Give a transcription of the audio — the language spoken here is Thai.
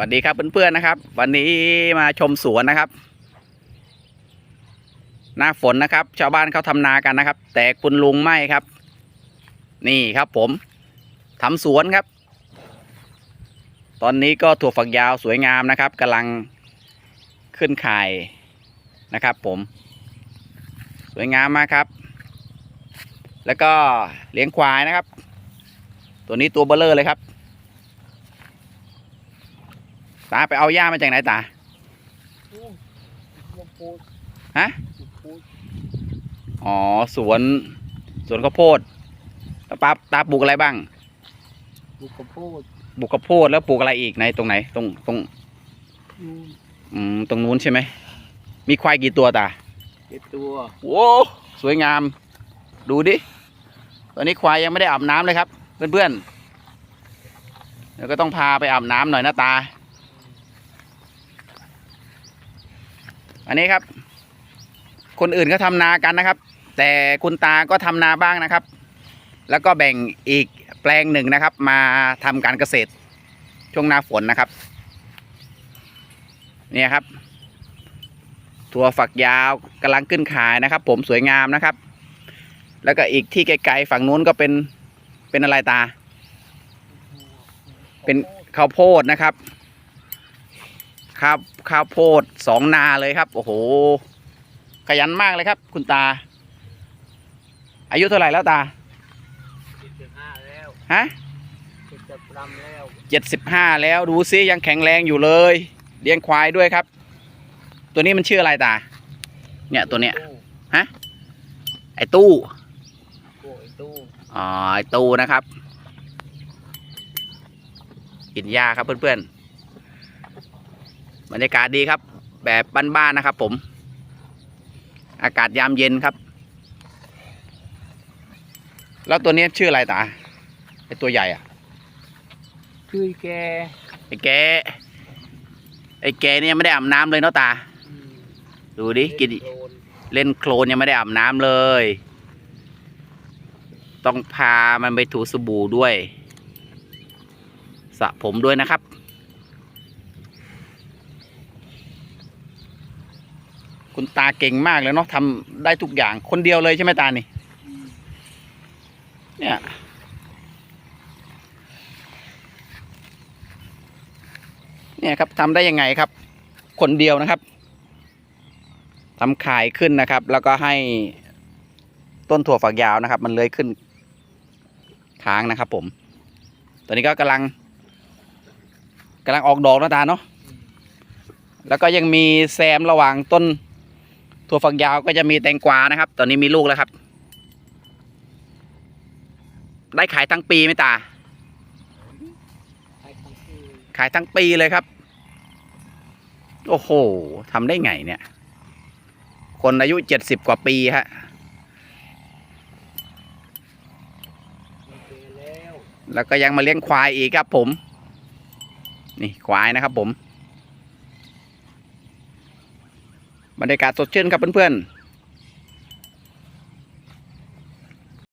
วัสดีครับเพื่อนๆนะครับ วันนี้มาชมสวนนะครับ หน้าฝนนะครับ ชาวบ้านเขาทำนากันนะครับ แต่คุณลุงไม่ครับ นี่ครับผมทำสวนครับ ตอนนี้ก็ถั่วฝักยาวสวยงามนะครับกำลังขึ้นไข่นะครับ ผม สวยงามมากครับ แล้วก็เลี้ยงควายนะครับ ตัวนี้ตัวเบลเลอร์เลยครับ ตาไปเอาหญ้ามาจากไหนตาฮะอ๋อสวนสวนข้าวโพดแล้วป้าตาปลูกอะไรบ้างลูกกระโพดปลูกข้าวโพดแล้วปลูกอะไรอีกในตรงไหน ตรงตรงนู่นอืมตรงนู้นใช่ไหมมีควายกี่ตัวตาเจ็ดตัวโว้สวยงาม ดูดิตอนนี้ควายยังไม่ได้อาบน้ำเลยครับ เพื่อนๆเดี๋ยวก็ต้องพาไปอาบน้ำหน่อยนะตา อันนี้ครับ คนอื่นก็ทำนากันนะครับ แต่คุณตาก็ทำนาบ้างนะครับ แล้วก็แบ่งอีกแปลงหนึ่งนะครับ มาทำการเกษตรช่วงหน้าฝนนะครับเนี่ยครับถั่วฝักยาวกำลังขึ้นขายนะครับ ผมสวยงามนะครับ แล้วก็อีกที่ไกลๆฝั่งนู้นก็เป็นเป็นอะไรตา เป็นข้าวโพดนะครับ ข้าวข้าวโพดสองนาเลยครับ โอ้โห ขยันมากเลยครับ คุณตา อายุเท่าไหร่แล้วตาเจ็ดสิบห้าแล้วฮะเจ็ดสิบลำแล้วเจ็ดสิบห้าแล้วดูซิยังแข็งแรงอยู่เลย เลี้ยงควายด้วยครับ ตัวนี้มันชื่ออะไรตา เนี่ยตัวเนี้ยไอ้ตู้โอ้ยตู้อ๋อไอ้ตู้นะครับ กินหญ้าครับเพื่อนๆ บรรยากาศดีครับ แบบบ้านๆนะครับ ผม อากาศยามเย็นครับ แล้วตัวนี้ชื่ออะไรตาไอตัวใหญ่อะคือแกไอแกไอแกเนี่ยไม่ได้อาบน้ำเลยเนาะตาอืมดูดิกินโคลนเล่นโคลนยังไม่ได้อาบน้ำเลย ต้องพามันไปถูสบู่ด้วยสระผมด้วยนะครับ คุณตาเก่งมากเลยเนาะทำได้ทุกอย่างคนเดียวเลยใช่ไหมตานี่ เนี่ย เนี่ยครับทำได้ยังไงครับ คนเดียวนะครับทำขายขึ้นนะครับ แล้วก็ให้ต้นถั่วฝักยาวนะครับ มันเลื้อยขึ้นค้างนะครับ ผม ตอนนี้ก็กำลังกำลังออกดอกนะตาเนาะแล้วก็ยังมีแซมระหว่างต้น ถั่วฝักยาวก็จะมีแตงกวานะครับ ตอนนี้มีลูกแล้วครับ ได้ขายทั้งปีไหมตา ขายทั้งปีเลยครับ โอ้โหทำได้ไงเนี่ย คนอายุเจ็ดสิบกว่าปีฮะแล้วก็ยังมาเลี้ยงควายอีกครับผม นี่ควายนะครับผม บรรยากาศสดชื่นครับเพื่อนๆ